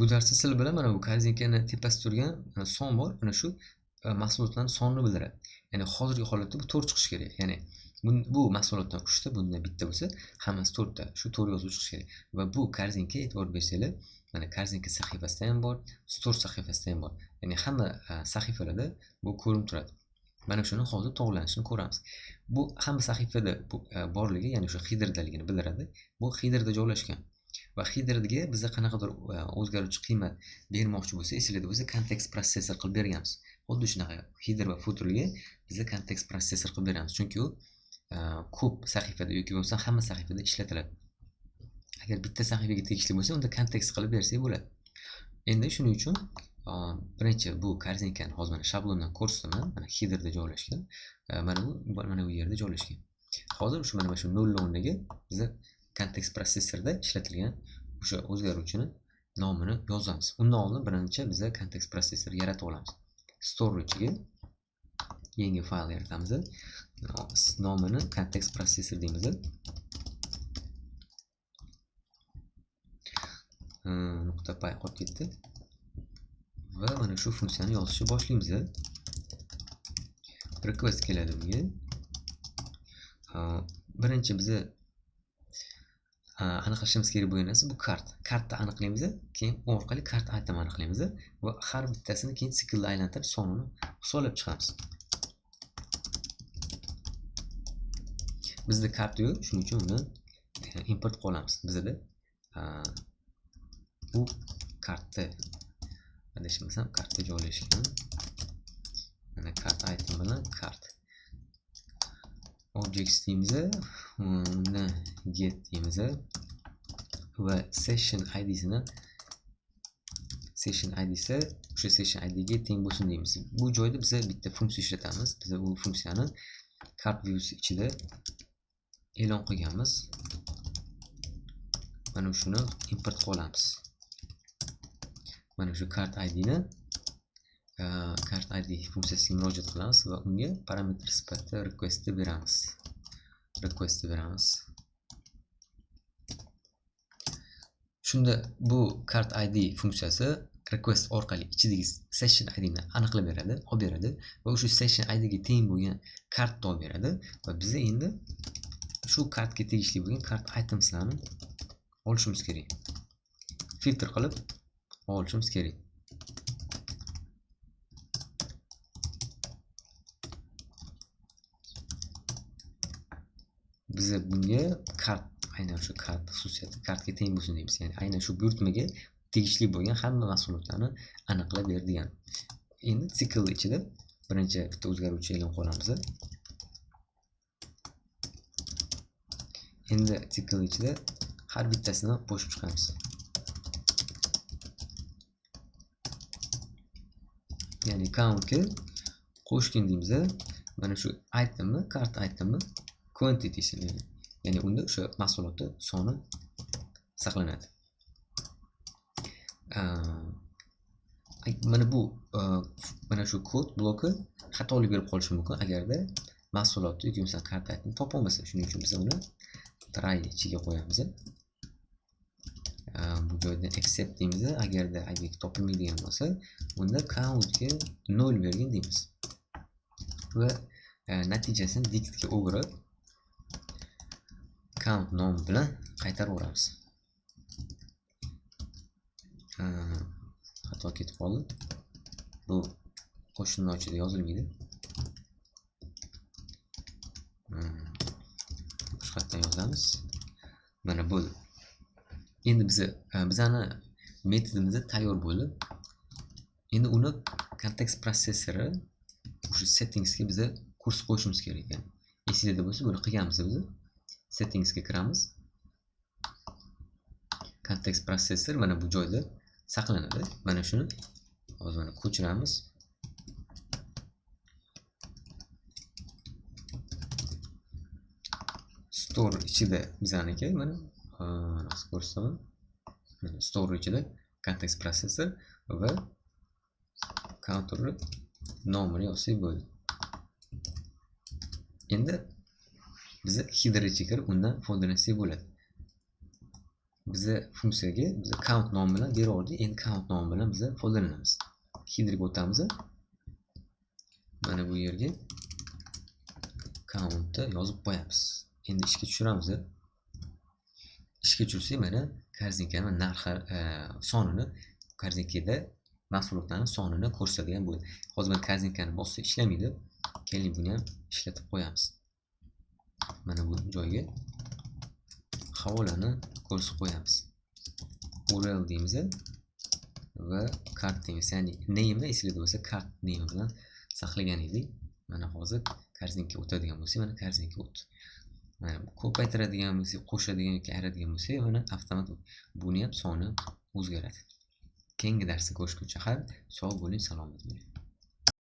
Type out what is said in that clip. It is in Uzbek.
bu darsda sizlar bilan mana bu korzinkani tepasida turgan son bor. Mana shu e, mahsulotlarni sonini bildiradi. Ya'ni hozirgi holatda bu to'rt chiqishi kerak. Ya'ni bu- mahsulotdan uchta bundan bitta bo'lsa hammasi to'rtta. Shu to'rt yozuv chiqishi kerak. Va bu korzinka e'tibor bersanglar mana korzinka sahifasida ham bor stor sahifasida ham bor. Ya'ni hamma e, sahifalarda bu ko'rinib turadi. Mana shuni hozir to'g'irlanishini ko'ramiz. Bu hamma sahifada e, borligi ya'ni o'sha hidrdaligini bildiradi. Bu hidrda joylashgan. Va headerga biza qanaqadir e, o'zgaruvchi qiymat bermoqchi bo'lsa esinglarda bo'lsa kontekst protsessor qilib berganmiz xuddi shunaqa header va footerga biza kontekst protsessor qilib beramiz. Chunki u e, ko'p sahifada yoki bo'lmasa hamma sahifada ishlatiladi. Agar bitta sahifaga tegishli bo'lsa unda kontekst qilib bersak bo'ladi. Endi shuning uchun e, birinchi bu korzinkani hozir mana shablondan ko'rsataman. Mana headerda joylashgan mana bu mana bu yerda joylashgan. Hozir shu mana shu nol o'rniga biza kontekst protsessorda ishlatilgan o'sha o'zgaruvchini nomini yozamiz. Undan oldin birinchi biza kontekst protsessor yaratib olamiz. Storage'ga yangi fayl yaratamiz nomini kontekst protsessor deymiz nuqta pay qolib ketdi. Va mana shu funksiyani yozishni boshlaymiz request keladi bunga. Birinchi biza Э, aniqlashimiz kerak bo'lgan narsa bu kart. Kartni aniqlaymiz keyin u orqali kart item aniqlaymiz va har bittasini keyin siklda aylantirib sonini hisoblab chiqamiz. Bizda kart yo'q shuning uchun uni e, import qilamiz bizda bizada bu kartda adashmasam kartda joylashgan. Mana kart item bilan kart. Objects deymiz ni get deymiz va session idsini session idsi o'sha session idga teng bo'lsin deymiz bu joyda biza bitta funksiya ishlatamiz biz u funksiyani card views ichida e'lon qilganmiz mana shuni import qilib olamiz mana shu card idni card id funksiyasiga murojaat qilamiz va unga parametr sifatida requestni beramiz request beramiz shunda bu card id funksiyasi request orqali ichidagi session idni aniqlab beradi olib beradi va o'sha session idga teng bo'lgan kartni olib beradi va biz endi shu kartga tegishli bo'lgan kart itemslarni olishimiz kerak. Filtr qilib olishimiz kerak. Biza bunga kart aynan shu kart xususiyati kartga teng bo'lsin deymiz. Ya'ni aynan shu buyurtmaga tegishli bo'lgan hamma mahsulotlarni aniqlab ber degan endi sikl ichida birinchi bitta o'zgaruvchi e'lon qilamiz endi sikl ichida har bittasini qo'shib chiqamiz. Ya'ni countga qo'shgin deymiz mana shu itemni kart itemni quantity ya'ni ya'ni unda o'sha mahsulotni soni saqlanadi. Ay, mana bu mana shu kod bloki xatolik berib qolishi mumkin. Agarda mahsulotni yoki bo'lmasa kontaktni topolmasa shuning uchun biz uni try ichiga qo'yamiz. Bu joyda accept deymiz. Agarda obyekt topilmaydigan bo'lsa unda countga nol bergin deymiz. Va natijasini diktga o'girib count nomi bilan qaytarib yuboramiz xato ketib qoldi. Bu qo'shimni ichida yozilmaydi. Hmm, yozamiz. Mana bo'ldi endi biza bizani metodimiz tayyor bo'ldi. Endi uni kontekst protsessori o'sha settingsga biza kurs qo'yishimiz kerak ekan. Esinglarda bo'lsa buni qilganmiz biz. Settingsga kiramiz kontekst protsessor mana bu joyda saqlanadi mana shuni hozir mana ko'chiramiz store ichida bizaniki mana nasıl ko'rsataman mana store ichida kontekst protsessor va counterni nomini yozsak bo'ldi. Endi biza header ichiga undan foydalansak bo'ladi. Biza funksiyaga biza count nomi bilan beraverdik endi count nomi bilan biza foydalanamiz hidrga o'tamiz mana bu yerga countni yozib qo'yamiz. Endi ishga tushiramiz ishga tushirsak mana korzinkani narxi e, sonini korzinkada mahsulotlarni sonini ko'rsatadigan bo'ldi hozir mana korzinkani bossa ishlamaydi. Keling buni ham ishlatib qo'yamiz. Mana bu joyga havolani ko'rsatib qo'yamiz. Url deymiz va kart deymiz. Ya'ni name'ni esinglarda bo'lsa kart name bilan saqlagan edik. Mana hozir korzinka o'tadigan bo'lsak mana korzinka o'tdi mana ko'paytiradigan bo'lsak qo'shadigan yoki ayiradigan bo'lsak mana avtomat buni ham soni o'zgaradi. Keyingi darsda ko'rishguncha har sog' bo'ling salomat bo'ling.